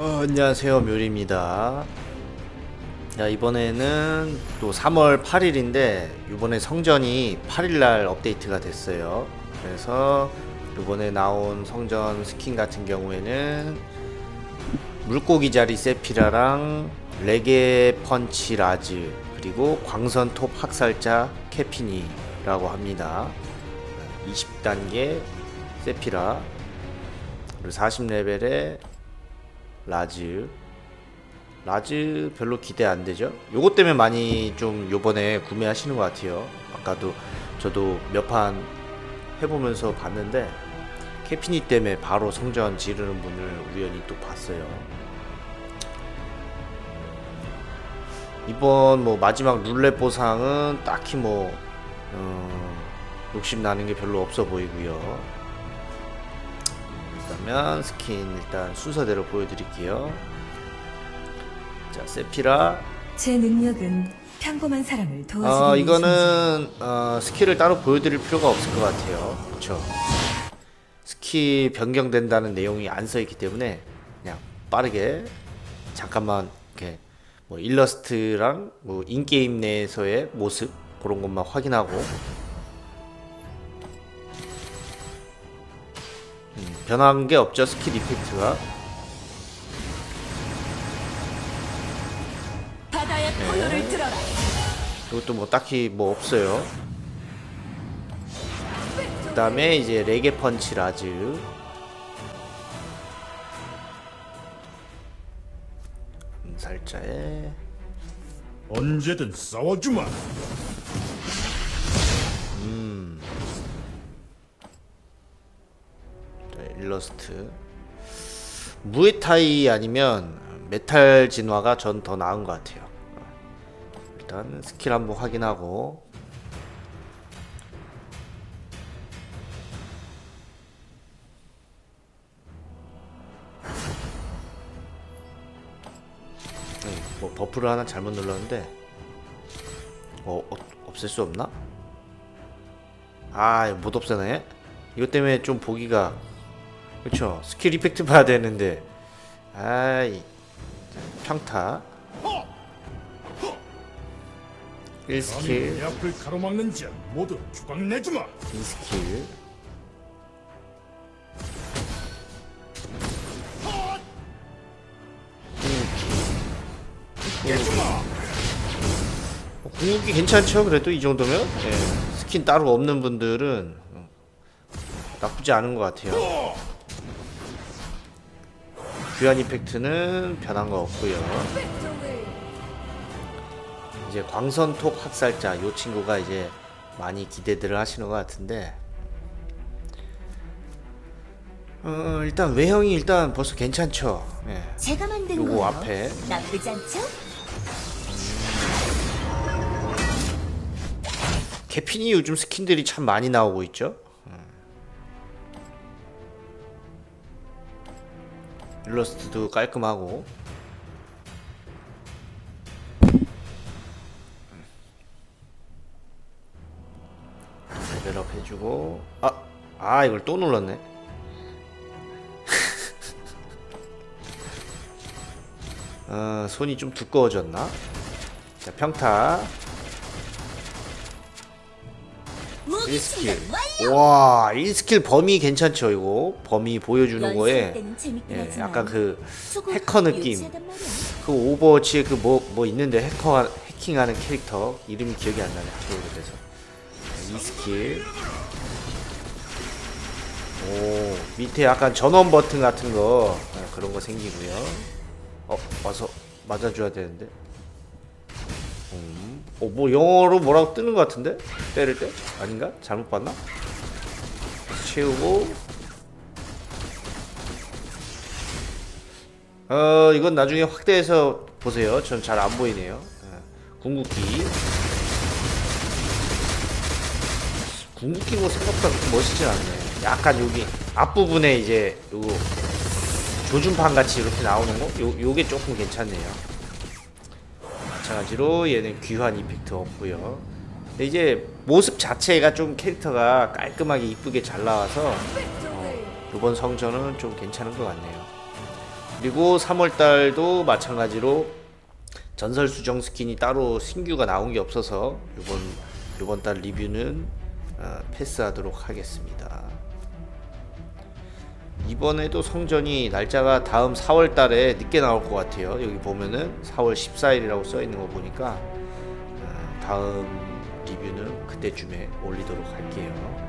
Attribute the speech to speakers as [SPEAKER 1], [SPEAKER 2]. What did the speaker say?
[SPEAKER 1] 어, 안녕하세요 묘리입니다. 자 이번에는 또 3월 8일인데 이번에 성전이 8일날 업데이트가 됐어요. 그래서 이번에 나온 성전 스킨 같은 경우에는 물고기 자리 세피라랑 레게 펀치 라즈 그리고 광선 톱 학살자 캐피니라고 합니다. 20단계 세피라. 그리고 40레벨에 라즈. 라즈 별로 기대 안 되죠? 요것 때문에 많이 좀 요번에 구매하시는 것 같아요. 아까도 저도 몇 판 해보면서 봤는데 캐피니 때문에 바로 성전 지르는 분을 우연히 또 봤어요. 이번 뭐 마지막 룰렛 보상은 딱히 뭐 어, 욕심 나는 게 별로 없어 보이고요 그러면 스킨 일단 순서대로 보여드릴게요. 자, 세피라.
[SPEAKER 2] 제 능력은 평범한 사람을 도와주는
[SPEAKER 1] 어,
[SPEAKER 2] 일이지.
[SPEAKER 1] 이거는 어, 스킬을 따로 보여드릴 필요가 없을 것 같아요. 그렇죠. 스킬 변경된다는 내용이 안 써 있기 때문에 그냥 빠르게 잠깐만 이렇게 뭐 일러스트랑 뭐 인게임 내에서의 모습 그런 것만 확인하고 변한 게 없죠 스킬 이펙트가
[SPEAKER 2] 바다의 포도를 들어라.
[SPEAKER 1] 이것도 뭐 딱히 뭐 없어요. 그 다음에 이제 레게 펀치 라즈. 음, 살자에
[SPEAKER 3] 언제든 싸워주마.
[SPEAKER 1] 일러스트. 무에타이 아니면 메탈 진화가 전 더 나은 것 같아요. 일단 스킬 한번 확인하고 네, 뭐 버프를 하나 잘못 눌렀는데 어, 어 없앨 수 없나? 아, 못 없애네. 이것 때문에 좀 보기가 그렇죠. 스킬 이펙트 봐야 되는데 아이 평타 1스킬
[SPEAKER 3] 감히 내 앞을 가로막는 자 모두 주광 내주마.
[SPEAKER 1] 2스킬
[SPEAKER 3] 내주마.
[SPEAKER 1] 어, 궁극기 괜찮죠? 그래도 이 정도면 예. 스킨 따로 없는 분들은 어, 나쁘지 않은 것 같아요. 귀한 이펙트는 변한 거 없고요. 이제 광선톡 학살자 이 친구가 이제 많이 기대들을 하시는 것 같은데 어, 일단 외형이 일단 벌써 괜찮죠. 예.
[SPEAKER 2] 제가 만든
[SPEAKER 1] 요거
[SPEAKER 2] 거요.
[SPEAKER 1] 앞에.
[SPEAKER 2] 나쁘지 않죠?
[SPEAKER 1] 개핀이 요즘 스킨들이 참 많이 나오고 있죠. 일러스트도 깔끔하고. 레벨업 해주고 아, 아 이걸 또 눌렀네. 어, 손이 좀 두꺼워졌나? 자 평타
[SPEAKER 2] 무기
[SPEAKER 1] 1스킬
[SPEAKER 2] 충전 완료.
[SPEAKER 1] 와 1스킬 범위 괜찮죠 이거 범위 보여주는 거에 예, 약간 그 해커 느낌. 그 오버워치에 그 뭐 뭐 있는데 해커 해킹하는 캐릭터 이름이 기억이 안 나네 학교로 돼서 2스킬 오 밑에 약간 전원 버튼 같은 거 예, 그런 거 생기고요 어 와서 맞아줘야 되는데 음. 어, 뭐 영어로 뭐라고 뜨는 것 같은데? 때릴 때? 아닌가? 잘못 봤나? 채우고. 어 이건 나중에 확대해서 보세요. 전 잘 안 보이네요. 예, 궁극기. 궁극기 뭐 생각보다 그렇게 멋있진 않네. 약간 여기 앞부분에 이제 요거 조준판 같이 이렇게 나오는 거? 요, 요게 조금 괜찮네요. 마찬가지로 얘는 귀환 이펙트 없고요. 이제 모습 자체가 좀 캐릭터가 깔끔하게 이쁘게 잘 나와서 어, 이번 성전은 좀 괜찮은 것 같네요. 그리고 3월달도 마찬가지로 전설 수정 스킨이 따로 신규가 나온 게 없어서 이번 이번 달 리뷰는 어, 패스하도록 하겠습니다. 이번에도 성전이 날짜가 다음 4월 달에 늦게 나올 것 같아요. 여기 보면은 4월 14일이라고 써 있는 거 보니까 어, 다음 리뷰는 그때쯤에 올리도록 할게요.